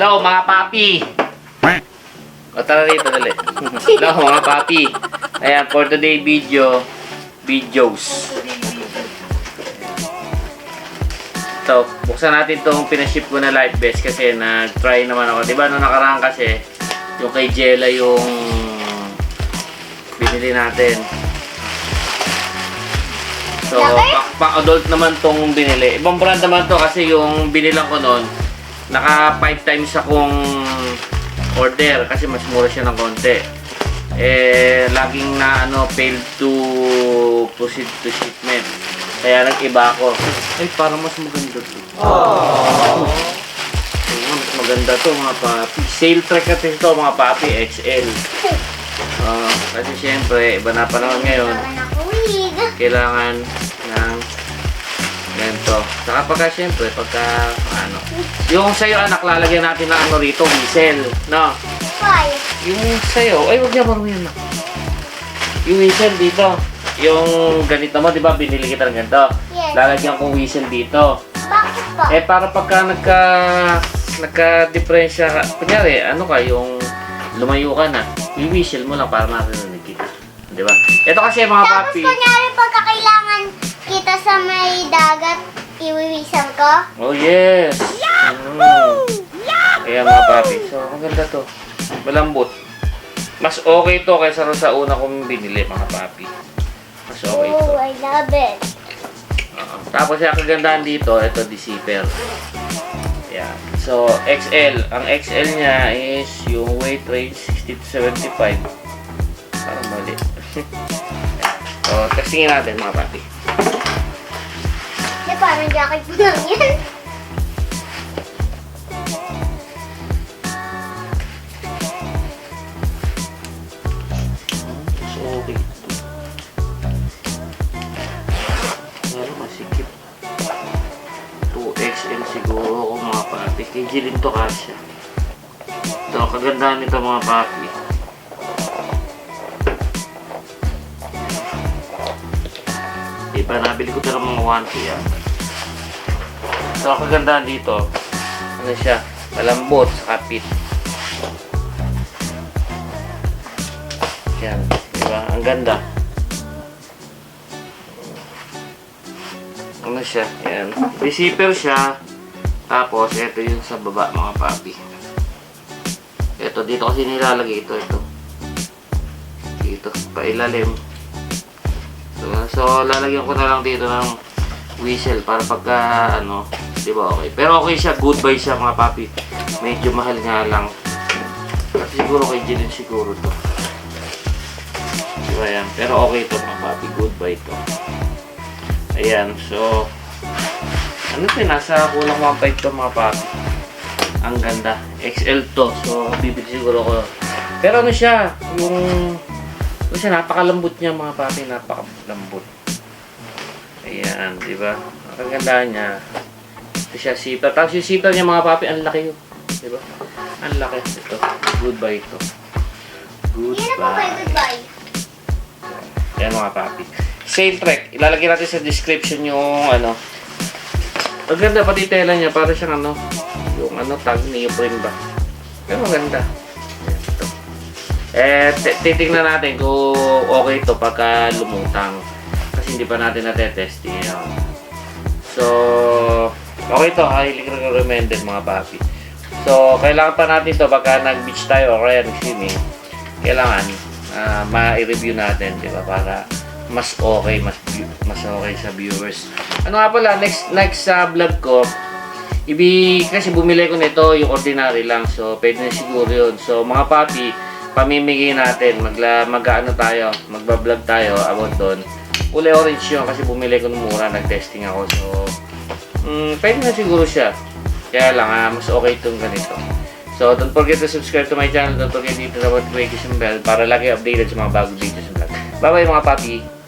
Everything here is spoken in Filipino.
Hello mga papi! O tara rito dali. Hello mga papi! Ayan, for today video, videos. So, buksan natin itong pinaship ko na light vest kasi nag-try naman ako. Diba nung nakaraan kasi, yung kay Jella yung binili natin. So, pa- pa-adult naman tong binili. Ibang brand naman to kasi yung binilang ko noon, naka 5 times akong order kasi mas mura siya ng konti. Eh, laging na ano, failed to proceed to shipment. Kaya nag-iba ako. Ay, parang mas maganda to. Oo, mas maganda to mga papi. Sale track natin to mga papi, XL. Ah, kasi syempre, iba na panahon ngayon kailangan ng ganito. Saka pagka syempre, pagka ano, yung sa'yo anak, lalagyan natin ng ano rito, whistle, no? Why? Yung sa'yo, ay huwag niya marumi yun. Yung whistle dito, yung ganito mo, di ba, binili kita ng ganito. Yes. Lalagyan kong whistle dito. Bakit po? Eh, para pagka nagka, nagka-diferensya ka, kunyari, ano ka, yung lumayo ka na, i-whistle mo lang para marinig kita. Di ba? Ito kasi mga Tapos papi. kunyari pagka kailangan kita sa may dagat, iwiwisan ko. Oh, yes. Yahoo! Kaya mga papi. So, maganda to. Malambot. Mas okay to kaysa rin sa una kong binili, mga papi. Mas okay to. Oh, I love it. Oo. Tapos yung kagandahan dito, ito zipper. Yan. So, XL. Ang XL niya is yung weight range 60 to 75. Parang mali. so, testingin natin mga papi. Parang jacket mo lang yan. So, okay. Pero masikip. 2XL siguro kung mga papi. Kay Jilin to kasya. Ito, kagandahan nito mga papi. Diba, nabili ko ito ng mga 1K yan. Ito, ang kagandahan dito. Ano siya? Malambot sa kapit. Yan, di ba? Ang ganda. Ano siya? Yan. Receiver siya. Tapos, ito yung sa baba, mga papi. Ito, dito kasi nilalagay ito, ito. Dito, pailalim. So, so, lalagyan ko na lang dito ng whistle para pagka, ano, di ba okay. Pero okay siya, goodbye siya, mga papi. Medyo mahal nga lang. Kasi siguro kay Jilin siguro to. Diba yan? Pero okay to mga papi. Goodbye to. Ayan. So, ano to? Nasa kulang 1.5 to mga papi. Ang ganda. XL to. So, bibili siguro ko. Pero ano siya? Yung... Ano siya? Napakalambot niya mga papi. Napakalambot. Ayan. Diba? Ang ganda niya. Ito siya zipper. Tapos yung zipper niya mga papi, ang laki yun. Diba? Ang laki. Ito. Goodbye to. Hindi na po kayo Goodbye. goodbye. Ayan mga papi. Sale track. Ilalagay natin sa description yung ano. Ang ganda pati tela niya. Para siyang ano. Yung ano tag neoprene ba. Pero maganda. Ayan, ito. Eh, titignan natin kung okay to pagka lumutang. Kasi hindi pa natin natetesting yun. So, okay to. Highly recommended mga papi. So, kailangan pa natin to pagka nag-beach tayo or kaya nag-swimming. Kailangan ah, ma-review natin, di ba? Para mas okay, mas mas okay sa viewers. Ano nga pala, next next sa vlog ko, ibi kasi bumili ko nito yung ordinary lang. So, pwede na siguro yun. So, mga papi, pamimigay natin. Magla, mag-ano tayo, magba-vlog tayo about doon. Kulay orange yun kasi bumili ko ng mura, nag-testing ako. So, mm, pwede na siguro siya. Kaya lang, ah, mas okay itong ganito. So, don't forget to subscribe to my channel. Don't forget dito na notification bell para lagi updated sa mga bagong videos and vlog. Bye-bye mga papi!